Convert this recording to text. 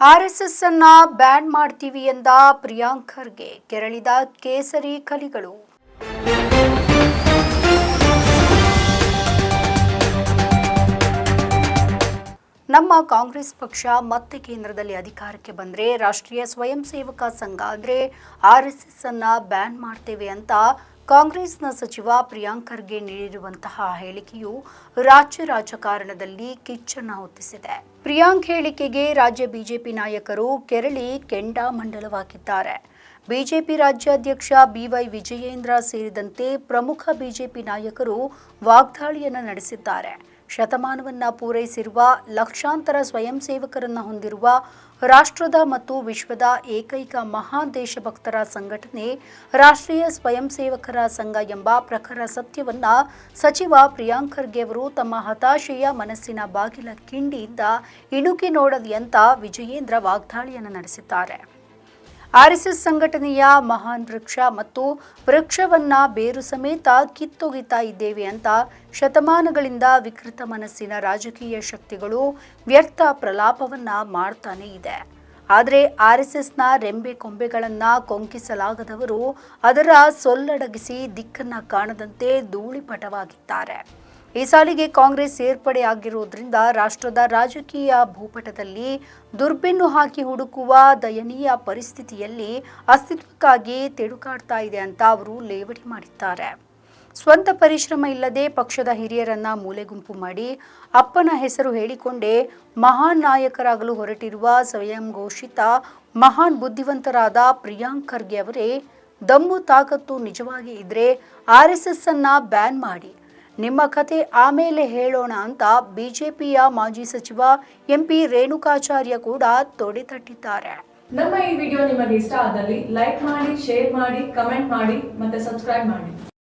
RSS ಅನ್ನ ban ಮಾಡ್ತೀವಿ ಎಂದ ಪ್ರಿಯಾಂಕರ್ಗೆ ಕೆರಳಿದ ಕೇಸರಿ ಕಲಿಗಳು. ನಮ್ಮ ಕಾಂಗ್ರೆಸ್ ಪಕ್ಷ ಮತ್ತೆ ಕೇಂದ್ರದಲ್ಲಿ ಅಧಿಕಾರಕ್ಕೆ ಬಂದರೆ ರಾಷ್ಟ್ರೀಯ ಸ್ವಯಂ ಸೇವಕ ಸಂಘ, ಅಂದರೆ ಆರ್ ಎಸ್ ಎಸ್ ಅನ್ನ ಬ್ಯಾನ್ ಮಾಡ್ತೇವೆ ಅಂತ ಕಾಂಗ್ರೆಸ್ನ ಸಚಿವ ಪ್ರಿಯಾಂಕ್ ಖರ್ಗೆ ನೀಡಿರುವಂತಹ ಹೇಳಿಕೆಯು ರಾಜ್ಯ ರಾಜಕಾರಣದಲ್ಲಿ ಕಿಚ್ಚನ್ನ ಹೊತ್ತಿಸಿದೆ. ಪ್ರಿಯಾಂಕ್ ಹೇಳಿಕೆಗೆ ರಾಜ್ಯ ಬಿಜೆಪಿ ನಾಯಕರು ಕೆರಳಿ ಮಂಡಲವಾಗಿದ್ದಾರೆ. ಬಿಜೆಪಿ ರಾಜ್ಯಾಧ್ಯಕ್ಷ ಬಿವೈ ವಿಜಯೇಂದ್ರ ಸೇರಿದಂತೆ ಪ್ರಮುಖ ಬಿಜೆಪಿ ನಾಯಕರು ವಾಗ್ದಾಳಿಯನ್ನು ನಡೆಸಿದ್ದಾರೆ. ಶತಮಾನವನ್ನ ಪೂರೈಸಿರುವ ಲಕ್ಷಾಂತರ ಸ್ವಯಂ ಸೇವಕರನ್ನ ಹೊಂದಿರುವ ರಾಷ್ಟ್ರದ ಮತ್ತು ವಿಶ್ವದ ಏಕೈಕ ಮಹಾನ್ ದೇಶಭಕ್ತರ ಸಂಘಟನೆ ರಾಷ್ಟ್ರೀಯ ಸ್ವಯಂ ಸೇವಕರ ಸಂಘ ಎಂಬ ಪ್ರಖರ ಸತ್ಯವನ್ನ ಸಚಿವ ಪ್ರಿಯಾಂಕ್ ಖರ್ಗೆ ಅವರು ತಮ್ಮ ಹತಾಶೆಯ ಮನಸ್ಸಿನ ಬಾಗಿಲ ಕಿಂಡಿಯಿಂದ ಇಣುಕಿ ನೋಡಲಿ ಅಂತ ವಿಜಯೇಂದ್ರ ವಾಗ್ದಾಳಿಯನ್ನು ನಡೆಸಿದ್ದಾರೆ. ಆರ್ಎಸ್ಎಸ್ ಸಂಘಟನೆಯ ಮಹಾನ್ ವೃಕ್ಷ ಮತ್ತು ವೃಕ್ಷವನ್ನ ಬೇರು ಸಮೇತ ಕಿತ್ತೊಗಿತಾ ಇದ್ದೇವೆ ಅಂತ ಶತಮಾನಗಳಿಂದ ವಿಕೃತ ಮನಸ್ಸಿನ ರಾಜಕೀಯ ಶಕ್ತಿಗಳು ವ್ಯರ್ಥ ಪ್ರಲಾಪವನ್ನ ಮಾಡ್ತಾನೆ ಇದೆ. ಆದರೆ ಆರ್ಎಸ್ಎಸ್ನ ರೆಂಬೆ ಕೊಂಬೆಗಳನ್ನ ಕೊಂಕಿಸಲಾಗದವರು ಅದರ ಸೊಲ್ಲಡಗಿಸಿ ದಿಕ್ಕನ್ನ ಕಾಣದಂತೆ ಧೂಳಿಪಟವಾಗಿದ್ದಾರೆ. ಈ ಸಾಲಿಗೆ ಕಾಂಗ್ರೆಸ್ ಸೇರ್ಪಡೆಯಾಗಿರುವುದರಿಂದ ರಾಷ್ಟ್ರದ ರಾಜಕೀಯ ಭೂಪಟದಲ್ಲಿ ದುರ್ಬೆನ್ನು ಹಾಕಿ ಹುಡುಕುವ ದಯನೀಯ ಪರಿಸ್ಥಿತಿಯಲ್ಲಿ ಅಸ್ತಿತ್ವಕ್ಕಾಗಿ ತಿಡುಕಾಡ್ತಾ ಇದೆ ಅಂತ ಅವರು ಲೇವಡಿ ಮಾಡಿದ್ದಾರೆ. ಸ್ವಂತ ಪರಿಶ್ರಮ ಇಲ್ಲದೆ ಪಕ್ಷದ ಹಿರಿಯರನ್ನ ಮೂಲೆಗುಂಪು ಮಾಡಿ ಅಪ್ಪನ ಹೆಸರು ಹೇಳಿಕೊಂಡೇ ಮಹಾನ್ ನಾಯಕರಾಗಲು ಹೊರಟಿರುವ ಸ್ವಯಂ ಘೋಷಿತ, ಮಹಾನ್ ಬುದ್ಧಿವಂತರಾದ ಪ್ರಿಯಾಂಕ್ ಖರ್ಗೆ ಅವರೇ, ದಮ್ಮು ತಾಕತ್ತು ನಿಜವಾಗಿ ಇದ್ರೆ ಆರ್ ಎಸ್ ಎಸ್ ಅನ್ನ ಬ್ಯಾನ್ ಮಾಡಿ. ನಿಮ್ಮ ಕತೆ ಆಮೇಲೆ ಹೇಳೋಣ ಅಂತ ಬಿಜೆಪಿಯ ಮಾಜಿ ಸಚಿವ ಎಂಪಿ ರೇಣುಕಾಚಾರ್ಯ ಕೂಡ ತೊಡೆತಟ್ಟಿದ್ದಾರೆ. ನಮ್ಮ ಈ ವಿಡಿಯೋ ನಿಮಗೆ ಇಷ್ಟ ಆದಲ್ಲಿ ಲೈಕ್ ಮಾಡಿ, ಶೇರ್ ಮಾಡಿ, ಕಮೆಂಟ್ ಮಾಡಿ ಮತ್ತೆ ಸಬ್ಸ್ಕ್ರೈಬ್ ಮಾಡಿ.